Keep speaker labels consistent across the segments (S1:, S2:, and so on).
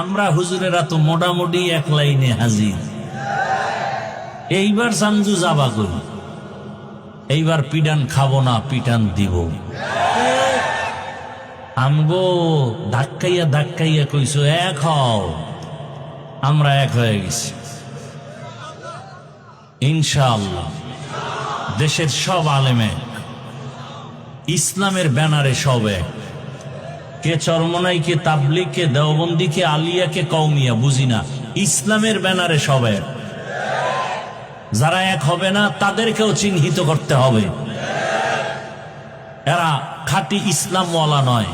S1: আমরা হুজুরেরা তো মোটামুটি এক লাইনে হাজির। এইবার সামজু যাবা করি এইবার পিডান খাব না পিটান দিব। আমগো ধাক্কাইয়া ধাক্কাইয়া কইছো, এক হও। আমরা এক হয়ে গেছি। ইনশাআল্লাহ। দেশের সব আলেমে ইসলামের ব্যানারে সব এক। কে চরমনাই, কে তাবলিক কে দেওবন্দি, কে আলিয়া, কে কৌমিয়া বুঝি না। ইসলামের ব্যানারে সব। এক যারা এক হবে না, তাদেরকেও চিহ্নিত করতে হবে। এরা খাঁটি ইসলামওয়ালা নয়।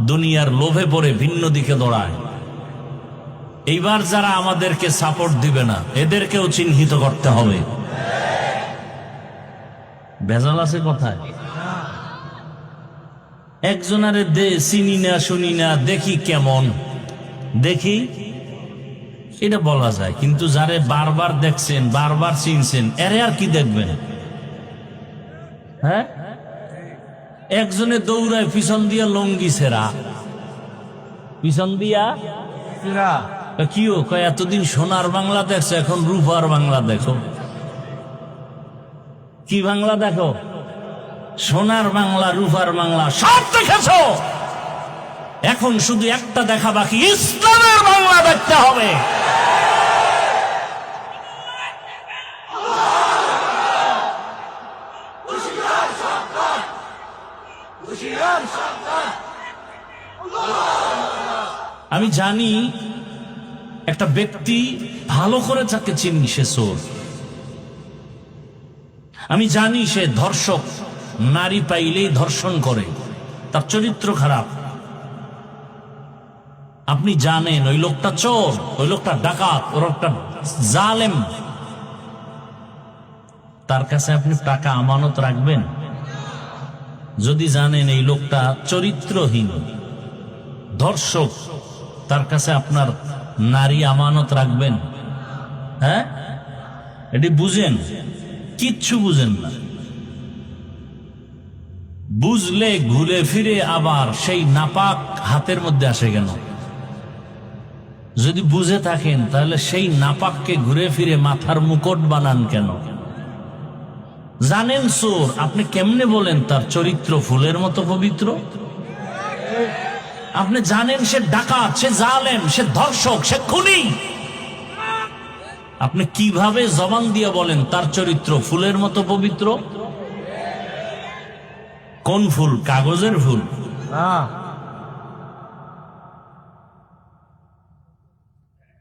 S1: দুনিয়ার লোভে পড়ে ভিন্ন দিকে দৌড়ায়। এইবার যারা আমাদেরকে সাপোর্ট দিবে না, এদেরকেও চিহ্নিত করতে হবে। ভেজাল আছে কোথায়? একজনারে দে চিনি না শুনি না দেখি কেমন। দেখি? এটা বলা যায় কিন্তু যারে বারবার দেখছেন বারবার চিনছেন এরে আর কি দেখবেন? হ্যাঁ? একজনে দৌড়ায় পিছন দিয়া লঙ্গি সেরা পিছন দিয়া? কিও কয় এতদিন সোনার বাংলা দেখছ এখন রূপার বাংলা দেখো। কি বাংলা দেখো? সোনার বাংলা, রূপার বাংলা, সব দেখেছ? এখন শুধু একটা দেখা বাকি, ইসলামের বাংলা দেখতে হবে। আমি জানি একটা ব্যক্তি ভালো করে যাকে চিনি সে চোর। আমি জানি সে ধর্ষক। নারী পাইলেই ধর্ষণ করে। তার চরিত্র খারাপ। আপনি জানেন, ওই লোকটা চোর, ওই লোকটা ডাকাত, ওর একটা জালেম। তার কাছে আপনি টাকা, আমানত রাখবেন? যদি জানেন, এই লোকটা চরিত্রহীন, ধর্ষক, তার কাছে আপনার নারী আমানত রাখবেন? হ্যাঁ? এটি বুঝেন? কিচ্ছু বুঝেন না। বুঝলে ঘুরে ফিরে আবার সেই নাপাক হাতের মধ্যে আসে কেন? যদি বুঝে থাকেন, তাহলে সেই নাপাককে ঘুরে ফিরে মাথার মুকুট বানান কেন? জানেন সোর, আপনি কেমনে বলেন তার চরিত্র ফুলের মতো পবিত্র? আপনি জানেন সে ডাকাত, সে জালেম, সে ধর্ষক, সে খুনি? আপনি কীভাবে জবান দিয়ে বলেন তার চরিত্র ফুলের মতো পবিত্র? কোন ফুল? কাগজের ফুল।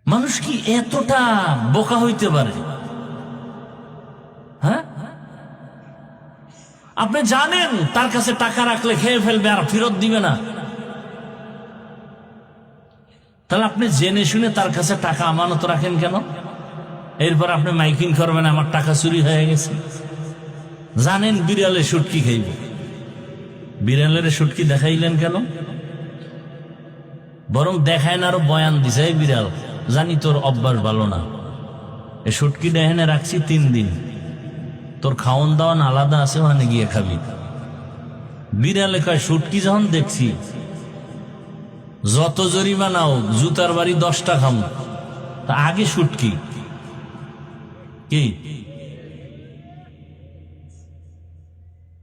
S1: মানুষ কি এতটা বোকা হইতে পারে? হ্যাঁ? আপনি জানেন তার কাছে টাকা রাখলে খেয়ে ফেলবে আর ফেরত দিবে না। তাহলে আপনি জেনে শুনে তার কাছে টাকা আমানত রাখেন কেন? এরপর আপনি মাইকিং করবেন আমার টাকা চুরি হয়ে গেছে। জানেন বিড়ালে সুটকি খাইবে। বিড়ালের সুটকি দেখাইলেন কেন? বরং দেখায় না আরও বয়ান দিছে বিড়াল, জানি তোর অভ্যাস ভালো না। এ সুটকি ডেহেনে রাখছি তিন দিন। তোর খাওয়ন দাওয়ান আলাদা আছে, ওখানে গিয়ে খাবি। বিড়ালে কয়, সুটকি যখন দেখছি, যত জরিমানাও জুতার বাড়ি দশটা খাম। তা আগে সুটকি। কি?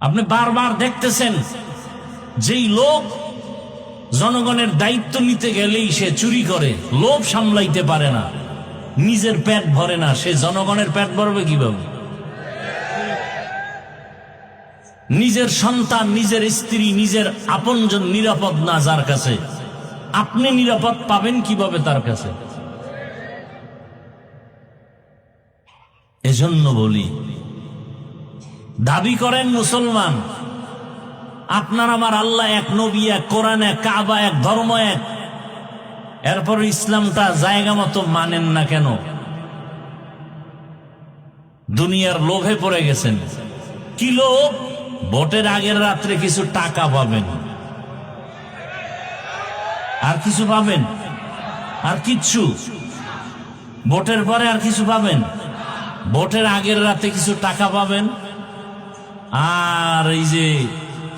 S1: আপনি বারবার দেখতেছেন, যেই লোক জনগণের দায়িত্ব নিতে গেলেই সে চুরি করে, লোভ সামলাইতে পারে না, নিজের পেট ভরে না, সে জনগণের পেট ভরবে কীভাবে? নিজের সন্তান, নিজের স্ত্রী, নিজের আপনজন নিরাপদ না যার কাছে, আপনি নিরাপদ পাবেন কীভাবে তার কাছে? এজন্য বলি দাবি করেন মুসলমান, আপনার আমার আল্লাহ এক নবী, এক কোরআন, এক কাবা, এক ধর্ম, এক। এরপর ইসলামটা জায়গা মতো মানেন না কেন? দুনিয়ার লোভে পড়ে গেছেন। কি লোভ? ভোটের আগের রাত্রে কিছু টাকা পাবেন। আর কিছু পাবেন? আর কিচ্ছু। ভোটের পরে আর কিছু পাবেন? ভোটের আগের রাতে কিছু টাকা পাবেন? আর এই যে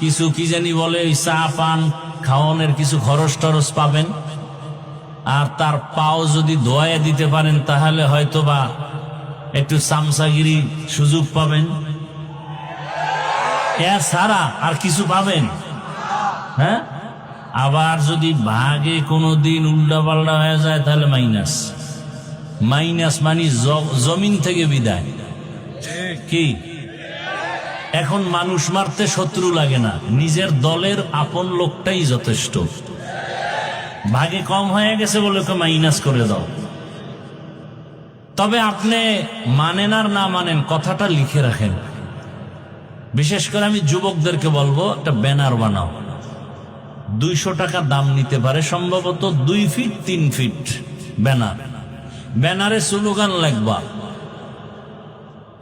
S1: কিছু কি জানি বলে চা পান খাওয়ানোর কিছু খরচ টরচ পাবেন। আর তার পাও যদি দোয়ায় দিতে পারেন, তাহলে হয়তো বা একটু সামসাগিরি সুযোগ পাবেন। সারা আর কিছু পাবেন? হ্যাঁ? আবার যদি ভাগে কোনো দিন উল্টা পাল্টা হয়ে যায়, তাহলে মাইনাস। মাইনাস মানে জমিন থেকে বিদায়। কি? এখন মানুষ মারতে শত্রু লাগে না। নিজের দলের আপন লোকটাই যথেষ্ট। ভাগে কম হয়ে গেছে বলে মাইনাস করে দাও। তবে আপনি মানেন আর না মানেন কথাটা লিখে রাখেন। বিশেষ করে আমি যুবকদেরকে বলব, একটা ব্যানার বানাও। দুইশো টাকা দাম নিতে পারে, সম্ভবত দুই ফিট, তিন ফিট ব্যানার। ব্যানারে স্লোগান লাগবা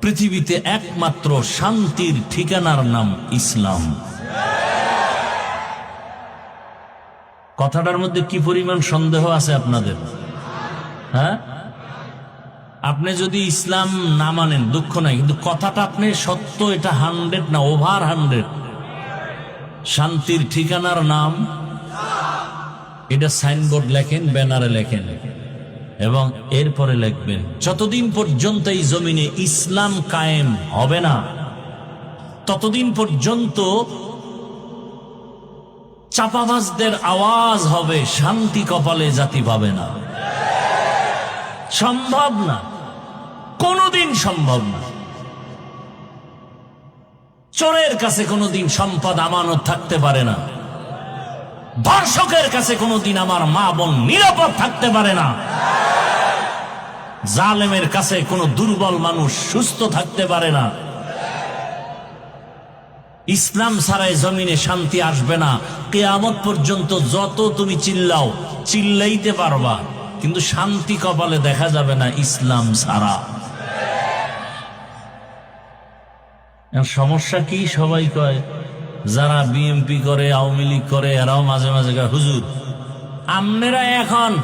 S1: পৃথিবীতে একমাত্র শান্তির ঠিকানার নাম ইসলাম। কথাটার মধ্যে কি পরিমাণ সন্দেহ আছে আপনাদের? হ্যাঁ? আপনি যদি ইসলাম না মানেন, দুঃখ নাই, কিন্তু কথাটা আপনি সত্য, এটা হান্ড্রেড না ওভার হান্ড্রেড? শান্তির ঠিকানার নাম? এটা সাইনবোর্ড লেখেন, ব্যানারে লেখেন। এবং এরপরে লিখবেন, যতদিন পর্যন্ত এই জমিনে ইসলাম কায়েম হবে না, ততদিন পর্যন্ত চাপাবাজদের আওয়াজ হবে শান্তি কপালে জাতি পাবে না। সম্ভব না, কোনোদিন সম্ভব না। চোরের কাছে কোনোদিন সম্পদ আমানত থাকতে পারে না। দর্শকের কাছে কোনোদিন আমার মা বোন নিরাপদ থাকতে পারে না। জালেমের কাছে কোনো দুর্বল মানুষ সুস্থ থাকতে পারে না। ইসলাম ছাড়াই জমিনে শান্তি আসবে না। কেয়ামত পর্যন্ত যত তুমি চিল্লাও, চিল্লাইতে পারবা। কিন্তু শান্তি কপালে দেখা যাবে না ইসলাম ছাড়া। সমস্যা কি সবাই কয়? যারা বিএমপি করে, আওয়ামী লীগ করে, এরাও মাঝে মাঝে হুজুর আপনারা এখন।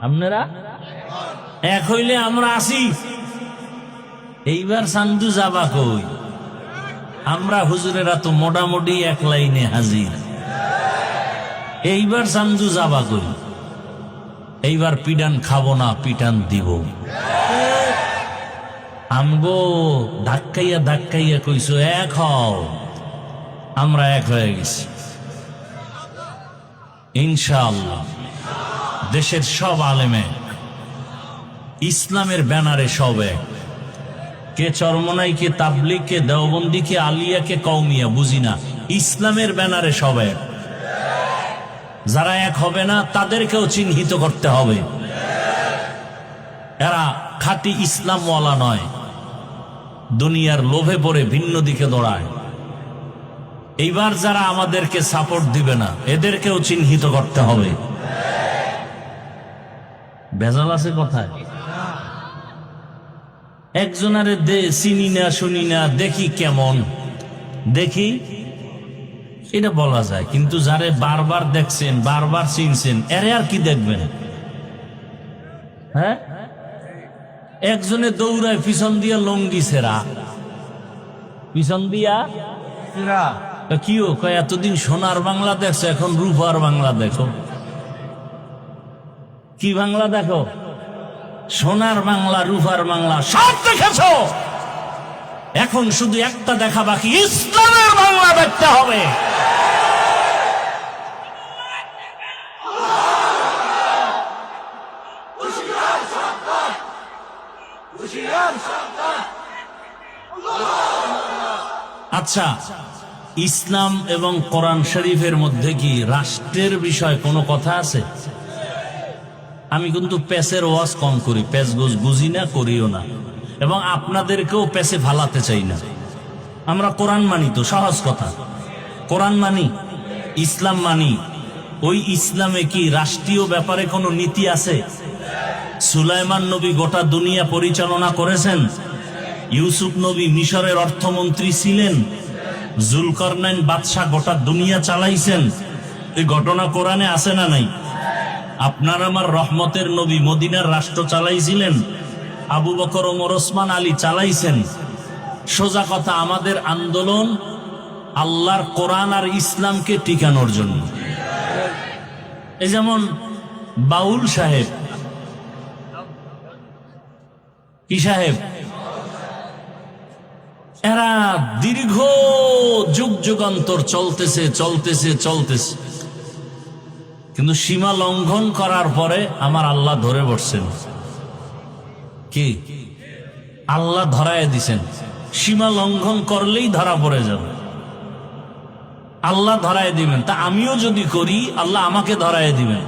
S1: আপনারা এক হইলে আমরা আসি। এইবার সান্দু যাবা কই? আমরা হুজুরেরা তো মোটামুটি এক লাইনে হাজির। এইবার সান্দু যাবা কই? এইবার পিডান খাব না পিটান দিব। আমগো ধাক্কাইয়া ধাক্কাইয়া কইছো, এক হও। আমরা এক হয়ে গেছি। ইনশাআল্লাহ। দেশের সব আলেমে ইসলামের ব্যানারে সব এক। কে চরমনাই, কে তাবলিক কে দেওবন্দি, কে আলিয়া, কে কৌমিয়া বুঝি না। ইসলামের ব্যানারে সব এক। যারা এক হবে না, তাদেরকেও চিহ্নিত করতে হবে। এরা খাঁটি ইসলামওয়ালা নয়। দুনিয়ার লোভে পড়ে ভিন্ন দিকে দৌড়ায়। এইবার যারা আমাদেরকে সাপোর্ট দিবে না, এদেরকেও চিহ্নিত করতে হবে। ভেজাল আছে কোথায়। একজনারে দে, চিনি না, শুনি না, দেখি কেমন। দেখি, এটা বলা যায়, কিন্তু যারে বারবার দেখছেন, বারবার চিনছেন, এরে আর কি দেখবেন? হ্যাঁ? একজনে দৌড়ায় পিছন দিয়া লঙ্গি সেরা। পিছন দিয়া? তা কিও কয় এতদিন সোনার বাংলা দেখছ এখন রূপার বাংলা দেখো। কি বাংলা দেখো? সোনার বাংলা রূপার বাংলা সব দেখেছ? এখন শুধু একটা দেখা বাকি ইসলামের বাংলা দেখতে হবে। আচ্ছা ইসলাম এবং কোরআন শরীফের মধ্যে কি রাষ্ট্রের বিষয় কোনো কথা আছে? আমি কিন্তু পেসের ওয়াজ কম করি পেস গোজ বুঝি না, করিও না। এবং আপনাদেরকেও পেসে ফালাতে চাই না। আমরা কোরআন মানি তো, সহজ কথা। কোরআন মানি, ইসলাম মানি। ওই ইসলামে কি রাষ্ট্রীয় ব্যাপারে কোনো নীতি আছে? সুলাইমান নবী গোটা দুনিয়া পরিচালনা করেছেন? ইউসুফ নবী মিশরের অর্থমন্ত্রী ছিলেন? জুলকরনাইন বাদশাহ গোটা দুনিয়া চালাইছেন। এই ঘটনা কোরআনে আছে না নাই? আপনার আমার রহমতের নবী মদিনার রাষ্ট্র চালাইছিলেন, আবু বকর ওমর ওসমান আলী চালাইছেন। সোজা কথা, আমাদের আন্দোলন আল্লাহর কোরআন আর ইসলামকে টিকানোর জন্য। এই যেমন বাউল সাহেব, কি সাহেব? এরা দীর্ঘ যুগ যুগান্তর চলতেছে চলতেছে চলতেছে। কিন্তু সীমা লঙ্ঘন করার পরে আমার আল্লাহ ধরে বসছেন। কি? আল্লাহ ধরায় দিছেন। সীমা লঙ্ঘন করলেই ধরা পড়ে যাবে। আল্লাহ ধরায় দিবেন। তা আমিও যদি করি, আল্লাহ আমাকে ধরায় দিবেন।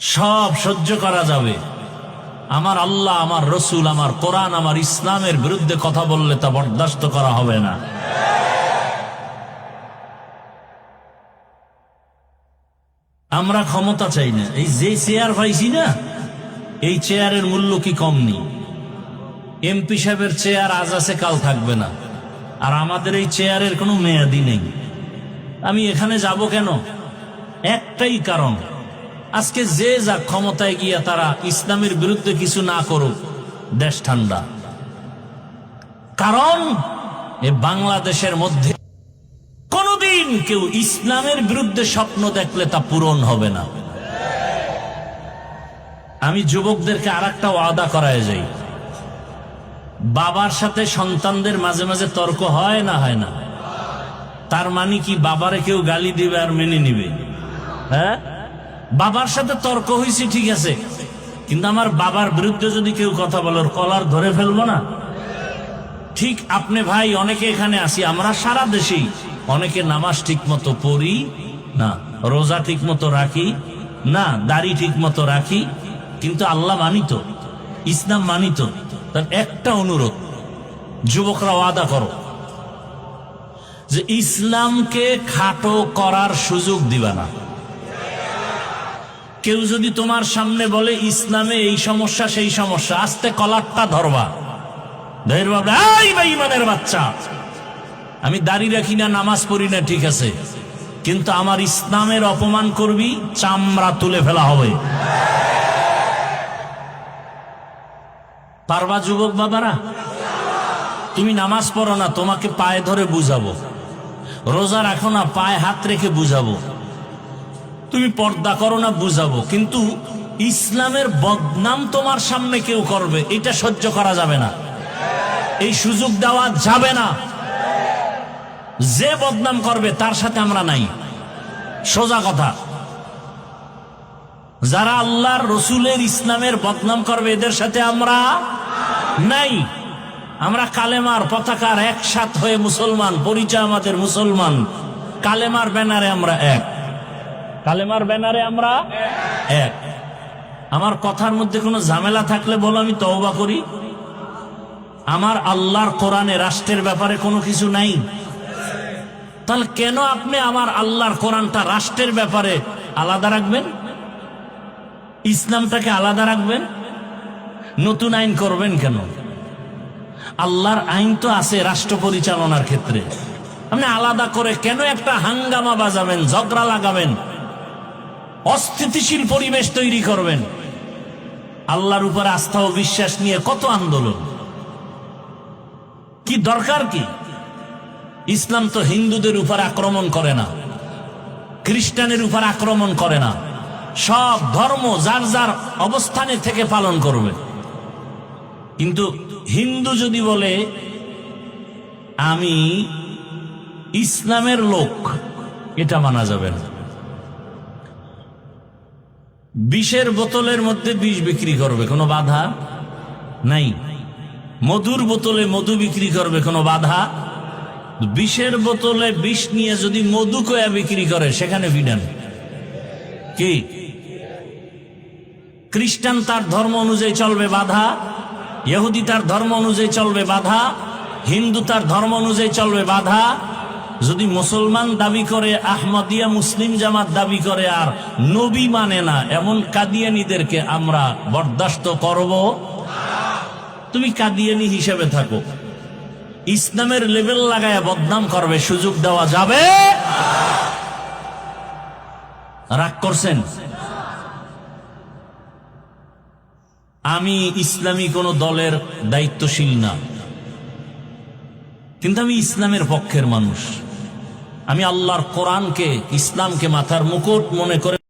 S1: সব সহ্য করা যাবে। আমার আল্লাহ, আমার রসুল, আমার কোরআন, আমার ইসলামের বিরুদ্ধে কথা বললে তা বরদাস্ত করা হবে না। আমরা ক্ষমতা চাই না। এই যে চেয়ার পাইছি না, এই চেয়ারের মূল্য কি কম নেই। এমপি সাহেবের চেয়ার আজ আছে, কাল থাকবে না। আর আমাদের এই চেয়ারের কোনো মেয়াদি নেই। আমি এখানে যাব কেন? একটাই কারণ। আজকে যে যা ক্ষমতায় গিয়া তারা ইসলামের বিরুদ্ধে কিছু না করুক, দেশ ঠান্ডা। কারণ, এ বাংলাদেশের মধ্যে কোনদিন কেউ ইসলামের বিরুদ্ধে স্বপ্ন দেখলে তা পূরণ হবে না। আমি যুবকদেরকে আর একটা ওয়াদা করায় যাই। বাবার সাথে সন্তানদের মাঝে মাঝে তর্ক হয় না হয় না? তার মানে কি বাবারে কেউ গালি দিবে আর মেনে নিবে? হ্যাঁ? বাবার সাথে তর্ক হয়েছে, ঠিক আছে। কিন্তু আমার বাবার বিরুদ্ধে যদি কেউ কথা বলে কলার ধরে ফেলব না। ঠিক আপনি ভাই, অনেকে এখানে আসি আমরা সারা দেশেই অনেকে নামাজ ঠিক মতো পড়ি না, রোজা ঠিক মতো রাখি না, দাড়ি ঠিক মতো রাখি, কিন্তু আল্লাহ মানিত, ইসলাম মানিত। তার একটা অনুরোধ, যুবকরা ওয়াদা করো যে ইসলামকে খাটো করার সুযোগ দিবা না। কেউ যদি তোমার সামনে বলে ইসলামে এই সমস্যা সেই সমস্যা আস্তে কলারটা ধরবা। ধৈর্য ভাবলে, "এই বেঈমানের বাচ্চা। আমি দাড়ি রাখি না নামাজ পড়ি না ঠিক আছে। কিন্তু আমার ইসলামের অপমান করবি চামড়া তুলে ফেলা হবে। পারবা যুবক বাবারা? তুমি নামাজ পড়ো না তোমাকে পায়ে ধরে বুঝাবো। রোজা রাখো না পায়ে হাত রেখে বুঝাবো। তুমি পর্দা করো না, বুঝাবো। কিন্তু ইসলামের বদনাম তোমার সামনে কেউ করবে, এটা সহ্য করা যাবে না। এই সুযোগ দেওয়া যাবে না। যে বদনাম করবে, তার সাথে আমরা নাই। সোজা কথা। যারা আল্লাহর রসুলের ইসলামের বদনাম করবে, এদের সাথে আমরা নাই। আমরা কালেমার পতাকার একসাথ হয়ে মুসলমান, পরিচয় আমাদের মুসলমান। কালেমার ব্যানারে আমরা এক। কালেমার ব্যানারে আমরা এক। আমার কথার মধ্যে কোনো ঝামেলা থাকলে বলো, আমি তওবা করি। আমার আল্লাহর কোরআনে রাষ্ট্রের ব্যাপারে কোনো কিছু নাই। তাহলে কেন আপনি আমার আল্লাহর কোরআনটা রাষ্ট্রের ব্যাপারে আলাদা রাখবেন? ইসলামটাকে আলাদা রাখবেন? নতুন আইন করবেন কেন? আল্লাহর আইন তো আছে রাষ্ট্র পরিচালনার ক্ষেত্রে। আপনি আলাদা করে কেন একটা হাঙ্গামা বাজাবেন, ঝগড়া লাগাবেন? অস্থিতিশীল পরিবেশ তৈরি করবেন। আল্লাহর উপর আস্থা ও বিশ্বাস নিয়ে কত আন্দোলন। কি দরকার কি? ইসলাম তো হিন্দুদের উপর আক্রমণ করে না। খ্রিস্টানের উপর আক্রমণ করে না। সব ধর্ম যার যার অবস্থানে থেকে পালন করবে। কিন্তু হিন্দু যদি বলে, আমি ইসলামের লোক, এটা মানা যাবে না। বিষের বোতলের মধ্যে বিষ বিক্রি করবে, কোনো বাধা নাই। মধুর বোতলে মধু বিক্রি করবে, কোনো বাধা। বিষের বোতলে বিষ নিয়ে যদি মধু কয়া বিক্রি করে, সেখানে বিধান কি? খ্রিস্টান তার ধর্ম অনুযায়ী চলবে বাধা, ইহুদি তার ধর্ম অনুযায়ী চলবে বাধা, হিন্দু তার ধর্ম অনুযায়ী চলবে বাধা যদি মুসলমান দাবি করে, আহমদিয়া মুসলিম জামাত দাবি করে, আর নবী মানে না, এমন কাদিয়ানিদেরকে আমরা বরদাস্ত করব? তুমি কাদিয়ানি হিসেবে থাকো। ইসলামের লেভেল লাগায় বদনাম করবে, সুযোগ দেওয়া যাবে? রাগ করছেন? আমি ইসলামী কোন দলের দায়িত্বশীল না। কিন্তু আমি ইসলামের পক্ষের মানুষ। আমি আল্লাহর কোরআনকে ইসলামকে মাথার মুকুট মনে করে